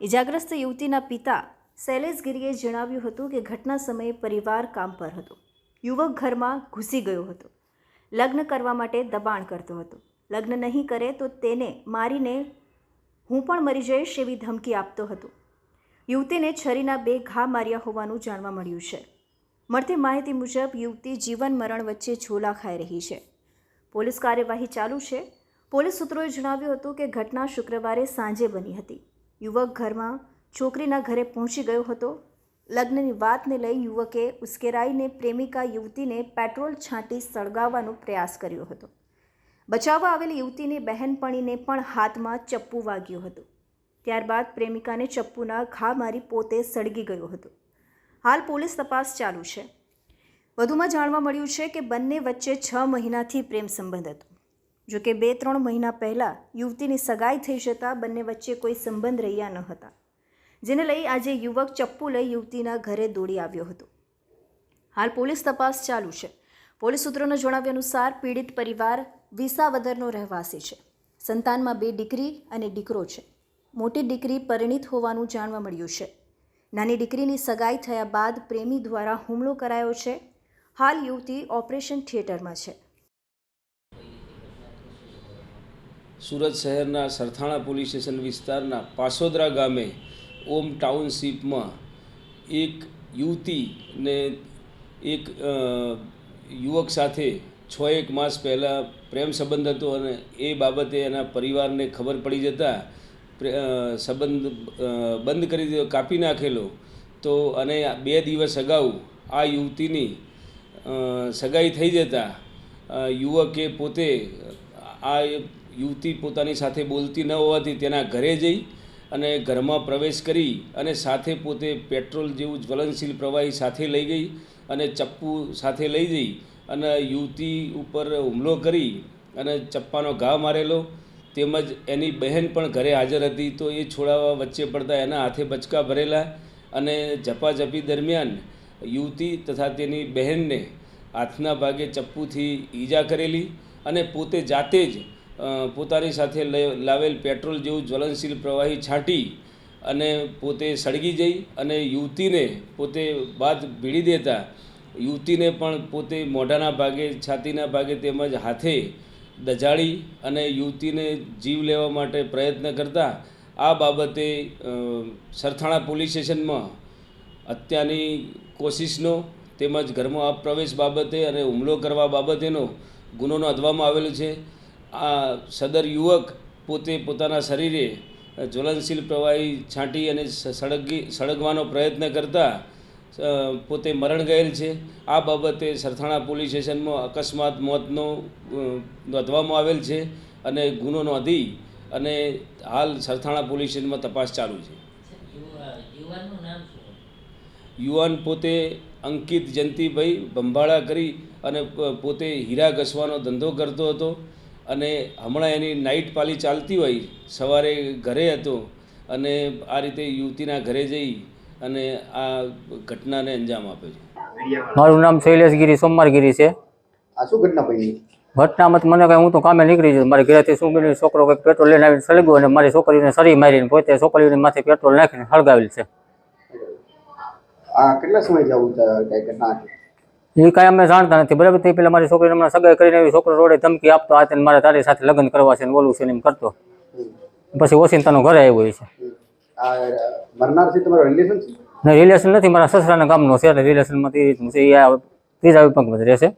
ઇજાગ્રસ્ત યુવતીના પિતા શૈલેષ ગિરીએ જણાવ્યું હતું કે ઘટના સમયે પરિવાર કામ પર હતો. યુવક ઘરમાં ઘૂસી ગયો હતો. લગ્ન કરવા માટે દબાણ કરતો હતો. લગ્ન નહીં કરે તો તેને મારીને હું પણ મરી જઈશ એવી ધમકી આપતો હતો. યુવતીને છરીના બે ઘા માર્યા હોવાનું જાણવા મળ્યું છે. મળતી માહિતી મુજબ યુવતી જીવન મરણ વચ્ચે ઝોલા ખાઈ રહી છે. પોલીસ કાર્યવાહી ચાલુ છે. પોલીસ સૂત્રોએ જણાવ્યું હતું કે ઘટના શુક્રવારે સાંજે બની હતી. યુવક ઘરમાં છોકરીના ઘરે પહોંચી ગયો હતો. લગ્નની વાતને લઈ યુવકે ઉશ્કેરાઈને પ્રેમિકા યુવતીને પેટ્રોલ છાંટી સળગાવવાનો પ્રયાસ કર્યો હતો. બચાવવા આવેલી યુવતીની બહેનપણીને પણ હાથમાં ચપ્પુ વાગ્યું હતું. ત્યારબાદ પ્રેમિકાને ચપ્પુના ઘા મારી પોતે સળગી ગયો હતો. હાલ પોલીસ તપાસ ચાલુ છે. વધુમાં જાણવા મળ્યું છે કે બંને વચ્ચે છ મહિનાથી પ્રેમ સંબંધ હતો. જો કે બે ત્રણ મહિના પહેલાં યુવતીની સગાઈ થઈ જતાં બંને વચ્ચે કોઈ સંબંધ રહ્યા ન હતા, જેને લઈ આજે યુવક ચપ્પુ લઈ યુવતીના ઘરે દોડી આવ્યો હતો. હાલ પોલીસ તપાસ ચાલુ છે. પોલીસ સૂત્રોના જણાવ્યા અનુસાર પીડિત પરિવાર વિસાવદરનો રહેવાસી છે. સંતાનમાં બે દીકરી અને દીકરો છે. મોટી દીકરી પરિણીત હોવાનું જાણવા મળ્યું છે. નાની દીકરીની સગાઈ થયા બાદ પ્રેમી દ્વારા હુમલો કરાયો છે. હાલ યુવતી ઓપરેશન થિયેટરમાં છે. સુરત શહેરના સરથાણા પોલીસ સ્ટેશન વિસ્તારના પાસોદરા ગામે ઓમ ટાઉનશીપમાં એક યુવતીને એક યુવક સાથે છ એક માસ પહેલાં પ્રેમ સંબંધ હતો અને એ બાબતે એના પરિવારને ખબર પડી જતાં સંબંધ બંધ કરી દીધો, કાપી નાખેલો. તો અને બે દિવસ અગાઉ આ યુવતીની સગાઈ થઈ જતાં યુવકે પોતે આ યુવતી પોતાની સાથે બોલતી ન હોવાથી તેના ઘરે જઈ અને ઘરમાં પ્રવેશ કરી અને સાથે પોતે પેટ્રોલ જેવું જ્વલનશીલ પ્રવાહી સાથે લઈ ગઈ અને ચપ્પુ સાથે લઈ જઈ અને યુવતી ઉપર હુમલો કરી અને ચપ્પાનો ઘા મારેલો. તેમજ એની બહેન પણ ઘરે હાજર હતી તો એ છોડાવવા વચ્ચે પડતા એના હાથે બચકા ભરેલા અને ઝપાઝપી દરમિયાન યુવતી તથા તેની બહેનને હાથના ભાગે ચપ્પુથી ઈજા કરેલી અને પોતે જાતે જ પોતાની સાથે લાવેલ પેટ્રોલ જેવું જ્વલનશીલ પ્રવાહી છાંટી અને પોતે સળગી જઈ અને યુવતીને પોતે બાદ ભીડી દેતા. યુવતીને પણ પોતે મોઢાના ભાગે, છાતીના ભાગે તેમજ હાથે દજાડી અને યુવતીને જીવ લેવા માટે પ્રયત્ન કરતા. આ બાબતે સરથાણા પોલીસ સ્ટેશનમાં હત્યાની કોશિશનો તેમજ ઘરમાં પ્રવેશ બાબતે અને હુમલો કરવા બાબતેનો ગુનો નોંધવામાં આવેલો છે. આ સદર યુવક પોતે પોતાના શરીરે જ્વલનશીલ પ્રવાહી છાંટી અને સળગી સળગવાનો પ્રયત્ન કરતા પોતે મરણ ગયેલ છે. આ બાબતે સરથાણા પોલીસ સ્ટેશનમાં અકસ્માત મોતનો નોંધવામાં આવેલ છે અને ગુનો નોંધી અને હાલ સરથાણા પોલીસ સ્ટેશનમાં તપાસ ચાલુ છે. યુવાન પોતે અંકિત જયંતિભાઈ ભંભાળા કરી અને પોતે હીરા ઘસવાનો ધંધો કરતો હતો. અને હમણાં એની નાઇટ પાલી ચાલતી હોય સવારે ઘરે હતો અને આ રીતે યુવતીના ઘરે જઈ અને આ ઘટનાને અંજામ આપે છે. મારું નામ શૈલેષગીરી સોમવારગીરી છે. આ શું ઘટના પડી ઘટનામાં તો મને કાંઈ હું તો કામે નીકળી છું મારી ઘરેથી શું કર્યું છોકરો કંઈક પેટ્રોલ લઈને આવીને સળગ્યો અને મારી છોકરીને સરી મારીને પોતે છોકરીઓની માથે પેટ્રોલ નાખીને સળગાવેલ છે. આ કેટલા સમય જવું કઈ ઘટના એ કાંઈ અમે જાણતા નથી. બરાબર? તે પેલા મારી છોકરીને હમણાં સગાઈ કરીને એવી છોકરો રોડે ધમકી આપતો આ તેને મારે તારી સાથે લગ્ન કરવા છે ને બોલવું છે ને એમ કરતો. પછી ઓસિંતાનો ઘરે આવ્યો છે. હમ. છે? ને રિલેશન નથી. મારા સસરાના ગામનો છે એટલે રિલેશનમાં તે રીતનું છે એ ત્રીજા વિભાગમાં રહેશે